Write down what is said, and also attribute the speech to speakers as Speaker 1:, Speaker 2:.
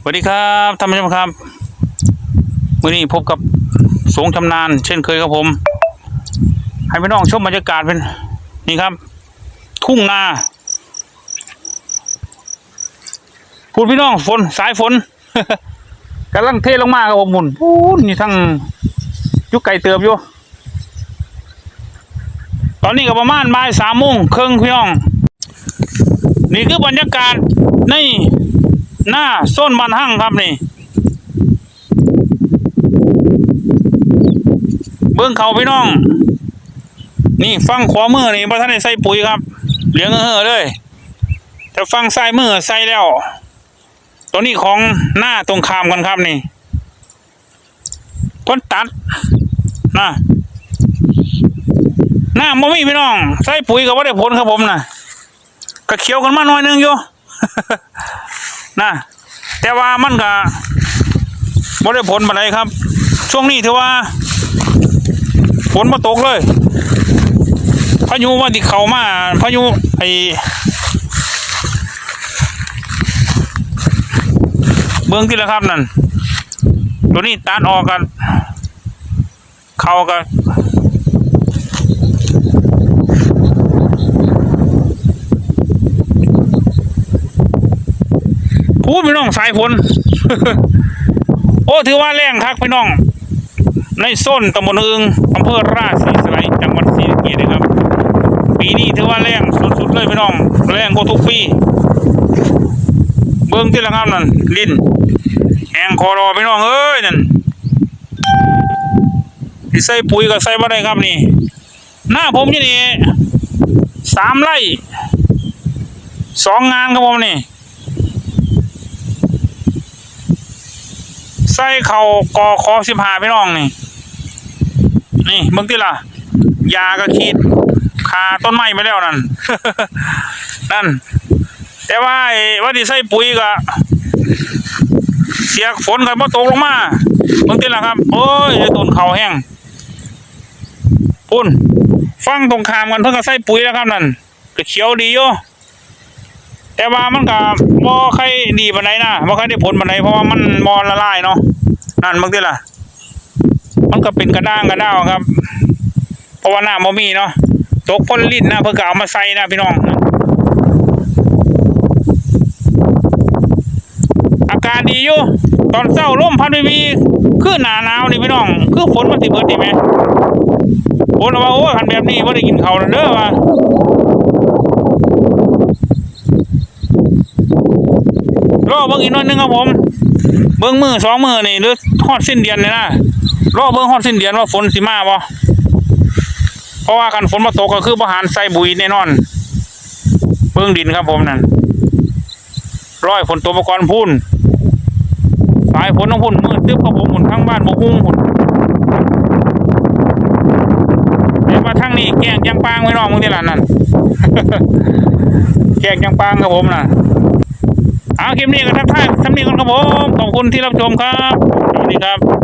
Speaker 1: สวัสดีครับท่านผู้ชมครับวันนี้พบกับสงชำนาญ เช่นเคยครับผม ให้พี่น้องชมบรรยากาศเป็นนี่ครับ ทุ่งนาพูดพี่น้องฝนสายฝนกำลังเทลงมาครับผมหมุนพูนนี่ทั้งยุกไก่เติบอยู่ตอนนี้ก็ประมาณบ่ายสามโมงครึ่งพี่น้อง นี่คือบรรยากาศใน หน้าโซนบ้านหั่งครับนี่ เบื้องเขาพี่น้อง นี่ฟังขวามือนี่พระท่านได้ใส่ปุ๋ยครับเหลืองเห่อเลยแต่ฟังซ้ายมือใส่แล้ว ตัวนี้ของหน้าตรงข้ามกันครับนี่คนตัดนะหน้าบ่มีพี่น้อง ใส่ปุ๋ยก็บ่ได้ผลครับผมนะก็เขียวกันมาหน่อยนึงอยู่ นะแต่ว่ามันก็บ่ได้ผลปานใดครับ ช่วงนี้ถือว่าฝนมาตกเลยพายุว่าที่เขามาพายุไอเบื้องที่แล้วครับนั่นตัวนี้ตัดออกกัน เขากัน พูดพี่น้องสายฝนโอ้ถือว่าแรงคักพี่น้อง ในโซนตำบลอึงอำเภอราชสีสไลจังหวัดศรีสะเกษนะครับ ปีนี้ถือว่าแรงสุดๆเลยพี่น้องแรงกว่าทุกปี เบิ้งที่ละครับนั่นลิ้นแหงคอรอพี่น้องเอ้ยนั่นที่ใส่ปุ๋ยก็ใส่บ่ได้ครับนี่ หน้าผมที่นี่สามไร่สองงานครับผมนี่ ใส่เข่ากอคอสิบหาพี่น้องนี่ นี่เบิ่งที่ล่ะ ยาก็ขีดคาต้นไม้ไปแล้วนั่น นั่น แต่ว่าไอ้ว่าที่ใส่ปุ๋ยก็เสียฝนก็บ่ตกลงมาเบิ่งที่ล่ะครับ โอ้ยต้นเขาแห้งพุ่นฟังตรงขามกันเพิ่งก็ใส่ปุ๋ยแล้วครับนั่นก็เขียวดีอยู่ แต่ว่ามันก็บ่ใครดีปานใดนะบ่ใครได้ผลปานใดเพราะว่ามันบ่ละลายเนาะนั่นเบิ่งทีล่ะ มันก็เป็นกระด้างกระด้าวครับ เพราะว่าน้ำบ่มีเนาะตกพ่นลิ้นนะเพื่อก็เอามาใส่นะพี่น้อง อากาศดีอยู่ตอนเช้าลมพัดวีวีคือหนาหนาวนี่พี่น้อง คือฝนมันสิเบิดดีไหมฝนว่าโอ้ยคันแบบนี้บ่ได้กินข้าวแล้วเด้อว่า รอเบิ่งอีกน่อยหนึงครับผม เบิ่งมือสองมือนี่หรือฮอดสิ้นเดือนเลยนะรอเบิ่งฮอดสิ้นเดือนว่าฝนสิมาบ่เพราะว่าคันฝนมาตกก็คือบ่หารใส่บุยแน่นอน เบิ่งดินครับผมนั่นร้อยฝนตัวประกรณ์พุ่นสายฝนต้องพุ่นมืดตึ๊บครับผมหมุนทั้งบ้านบ่ฮู้หุ่นเดี๋ยวมาทางนี้แกงจังปางไว้น้องมึงที่ล่ะนั่นแกงจังปางครับผมน่ะ เอาคลิปนี้ก็ทักทายทำนี้กันครับผมขอบคุณที่รับชมครับสวัสดีครับ